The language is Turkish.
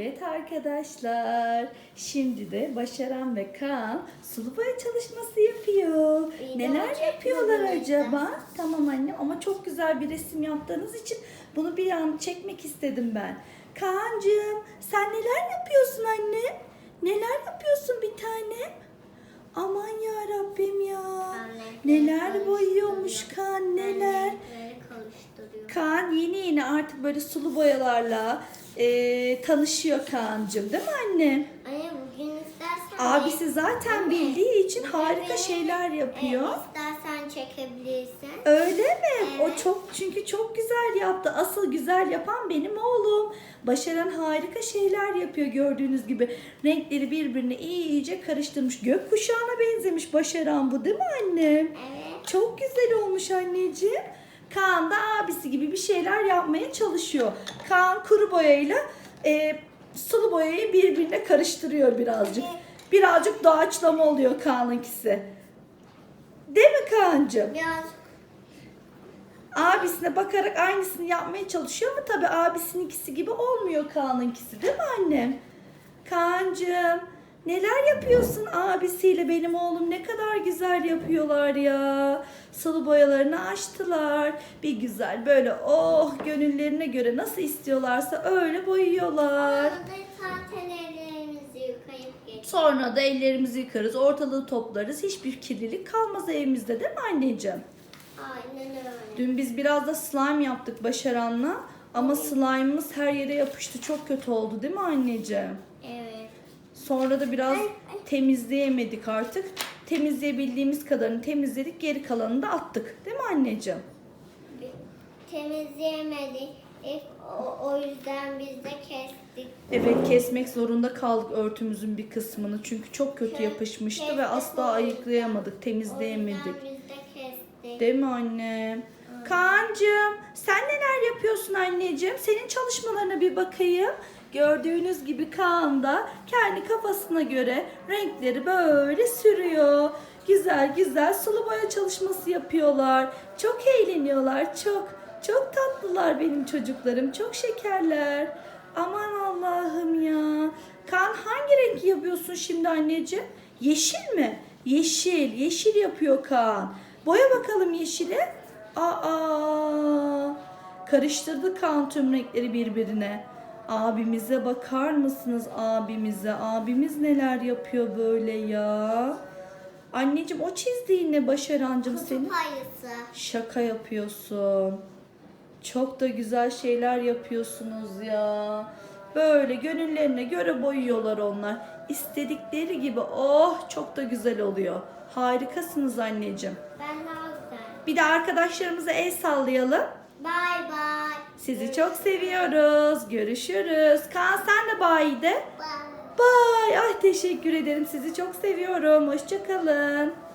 Evet arkadaşlar, şimdi de Başaran ve Kaan sulu boya çalışması yapıyor. İyi Neler yapıyorlar acaba? Tamam annem ama çok güzel bir resim yaptığınız için bunu bir an çekmek istedim ben. Kaan'cığım sen neler yapıyorsun anne? Neler yapıyorsun bir tane? Aman ya Rabbim ya. Neler boyuyormuş Kaan neler. Kaan yeni yeni artık böyle sulu boyalarla e, tanışıyor Kaan'cığım değil mi anne? Anne bugün istersen... Abisi zaten Anne, bildiği için harika beni- şeyler yapıyor. Evet, istersen çekebilirsin. Öyle mi? O Evet. çok çünkü çok güzel yaptı. Asıl güzel yapan benim oğlum. Başaran harika şeyler yapıyor gördüğünüz gibi. Renkleri birbirine iyice karıştırmış. Gökkuşağına benzemiş Başaran bu değil mi annem? Evet. Çok güzel olmuş anneciğim. Kaan da abisi gibi bir şeyler yapmaya çalışıyor. Kaan kuru boyayla e, sulu boyayı birbirine karıştırıyor birazcık. Birazcık doğaçlama oluyor Kaan'ınkisi. Değil mi Kaan'cığım? Biraz Abisine bakarak aynısını yapmaya çalışıyor ama tabii abisininkisi gibi olmuyor Kaan'ınkisi değil mi annem? Kaan'cığım neler yapıyorsun abisiyle benim oğlum ne kadar güzel yapıyorlar ya. Sılı boyalarını açtılar. Bir güzel böyle oh gönüllerine göre nasıl istiyorlarsa öyle boyuyorlar. Arada zaten ellerimizi yıkayıp geçiyoruz. Sonra da ellerimizi yıkarız, ortalığı toplarız. Hiçbir kirlilik kalmaz evimizde değil mi anneciğim? Aynen öyle. Dün biz biraz da slime yaptık Başaran'la. Ama slime'ımız her yere yapıştı. Çok kötü oldu değil mi anneciğim? Sonra da biraz temizleyemedik artık. Temizleyebildiğimiz kadarını temizledik. Geri kalanını da attık. Değil mi anneciğim? Temizleyemedik. O, o yüzden biz de kestik. Evet kesmek zorunda kaldık örtümüzün bir kısmını. Çünkü çok kötü yapışmıştı kestik ve asla o ayıklayamadık, O temizleyemedik. yüzden biz de kestik. Değil mi annem? Kaan'cığım sen neler yapıyorsun anneciğim? Senin çalışmalarına bir bakayım. Gördüğünüz gibi Kaan da kendi kafasına göre renkleri böyle sürüyor. Güzel güzel sulu boya çalışması yapıyorlar. Çok eğleniyorlar çok. Çok tatlılar benim çocuklarım. Çok şekerler. Aman Allah'ım ya. Kaan hangi renk yapıyorsun şimdi anneciğim? Yeşil mi? Yeşil. Yeşil yapıyor Kaan. Boya bakalım yeşili. Aa, karıştırdı Kaan tüm renkleri birbirine. Abimize bakar mısınız abimize? Abimiz neler yapıyor böyle ya? Anneciğim o çizdiğin ne Başarancığım senin? Kutup ayısı. Şaka yapıyorsun. Çok da güzel şeyler yapıyorsunuz ya. Böyle gönüllerine göre boyuyorlar onlar. İstedikleri gibi oh çok da güzel oluyor. Harikasınız anneciğim. Ben güzel. Bir de arkadaşlarımıza el sallayalım. Bye bye. Sizi çok seviyoruz. Görüşürüz. Kaan sen de bye de. Bye. Bye. Ay teşekkür ederim. Sizi çok seviyorum. Hoşçakalın.